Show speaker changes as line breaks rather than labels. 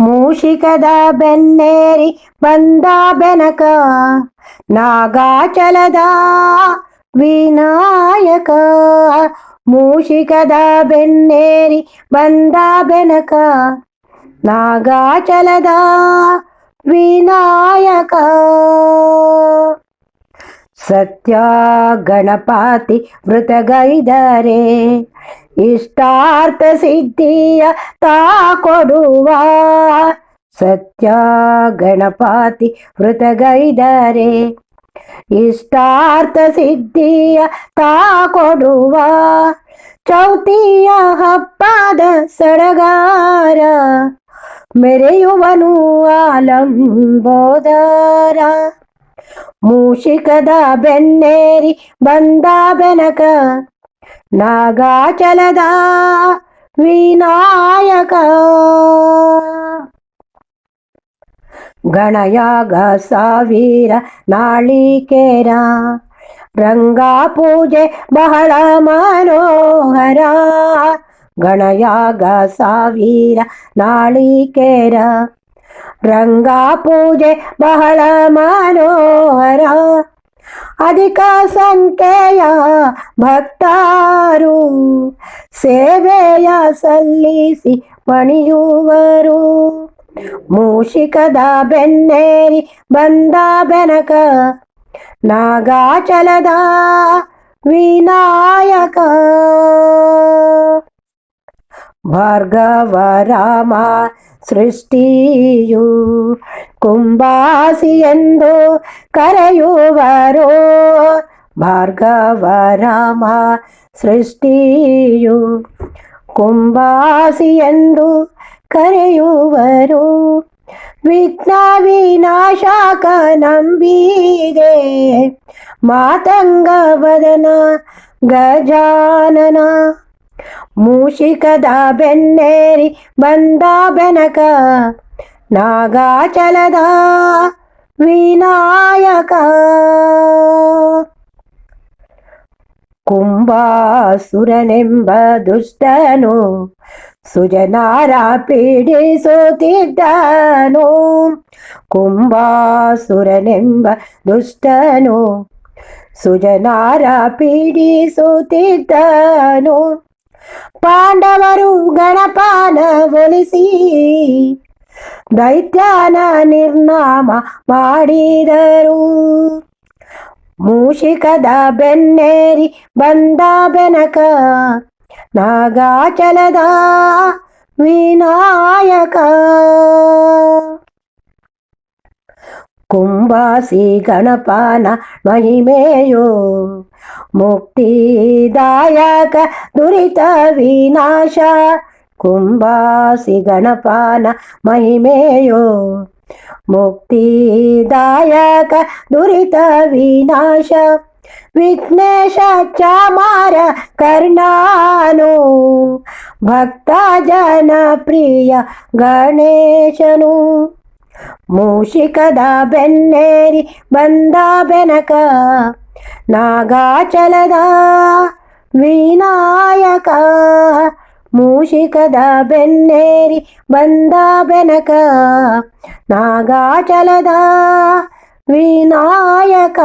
ಮೂಷಿಕದ ಬೆನ್ನೇರಿ ಬಂದ ಬೆನಕ, ನಾಗಾಚಲದ ವಿನಾಯಕ. ಮೂಷಿಕದ ಬೆನ್ನೇರಿ ಬಂದ ಬೆನಕ, ನಾಗಾಚಲದ ವಿನಾಯಕ. ಸತ್ಯ ಗಣಪತಿ ಮೃತಗೈದರೆ ಇಷ್ಟಾರ್ಥ ಸಿದ್ಧಿಯ ತಾ ಕೊಡುವ ಸತ್ಯ ಗಣಪತಿ ಮೃತಗೈದರೆ ಇಷ್ಟಾರ್ಥ ಸಿದ್ಧಿಯ ತಾ ಕೊಡುವ ಚೌತಿಯ ಹಬ್ಬದ ಸಡಗಾರ ಮೆರೆಯುವನು ಆಲಂಬೋದರ. ಮೂಷಿಕದ ಬೆನ್ನೇರಿ ಬಂದ ಬೆನಕ ನಾಗಾಚಲದ ವಿನಾಯಕ ಗಣಯಾಗ ಸಾವಿರ ನಾಳಿಕೇರ ರಂಗ ಪೂಜೆ ಬಹಳ ಮನೋಹರ ಗಣಯಾಗ ಸಾವಿರ ನಾಳಿಕೇರ ರಂಗ ಪೂಜೆ ಬಹಳ ಮನೋಹರ ಅಧಿಕ ಸಂಖ್ಯೆಯ ಭಕ್ತರು ಸೇವೆಯ ಸಲ್ಲಿಸಿ ಮಣಿಯುವರು ಮೂಷಿಕದ ಬೆನ್ನೇರಿ ಬಂದ ಬೆನಕ ನಾಗಾಚಲದ ವಿನಾಯಕ ಭಾರ್ಗವ ರಾಮ ಸೃಷ್ಟಿಯು ಕುಂಬಾಸಿ ಎಂದು ಕರೆಯುವರು ಭಾರ್ಗವ ರಾಮ ಸೃಷ್ಟಿಯು ಕುಂಬಾಸಿ ಎಂದು ಕರೆಯುವರು ವಿಘ್ನ ವಿನಾಶಕ ನಂಬಿದೆ ಮಾತಂಗ ವದನ ಗಜಾನನ ಮೂಷಿಕದ ಬೆನ್ನೇರಿ ಬಂದ ಬೆನಕ ನಾಗಾಚಲದ ವಿನಾಯಕ ಕುಂಬಾಸುರನೆಂಬ ದುಷ್ಟನು ಸುಜನಾರ ಪೀಡಿಸುತ್ತಿದ್ದನು ಕುಂಬಾಸುರನೆಂಬ ದುಷ್ಟನು ಸುಜನಾರ ಪೀಡಿಸುತ್ತಿದ್ದನು ಪಾಂಡವರು ಗಣಪಾನ ಒಲಿಸಿ ದೈತ್ಯನ ನಿರ್ನಾಮ ಮಾಡಿದರು. ಮೂಷಿಕದ ಬೆನ್ನೇರಿ ಬಂದ ಬೆನಕ ನಾಗಾಚಲದ ವಿನಾಯಕ. ಕುಂಬಾಸಿ ಗಣಪನ ಮಹಿಮೆಯೋ ಮುಕ್ತಿದಾಯಕ ದುರಿತ ವಿನಾಶ ಕುಂಬಾಸಿ ಗಣಪನ ಮಹಿಮೆಯೋ ಮುಕ್ತಿದಾಯಕ ದುರಿತ ವಿನಾಶ ವಿಘ್ನೇಶ ಚಾಮಾರ ಕರ್ಣಾನು ಭಕ್ತ ಜನ ಪ್ರಿಯ ಗಣೇಶನು ಮೂಷಿಕದ ಬೆನ್ನೇರಿ ಬಂದ ಬೆನಕ ನಾಗಾಚಲದ ವಿನಾಯಕ ಮೂಷಿಕದ ಬೆನ್ನೇರಿ ಬಂದ ಬೆನಕ ನಾಗಾಚಲದ ವಿನಾಯಕ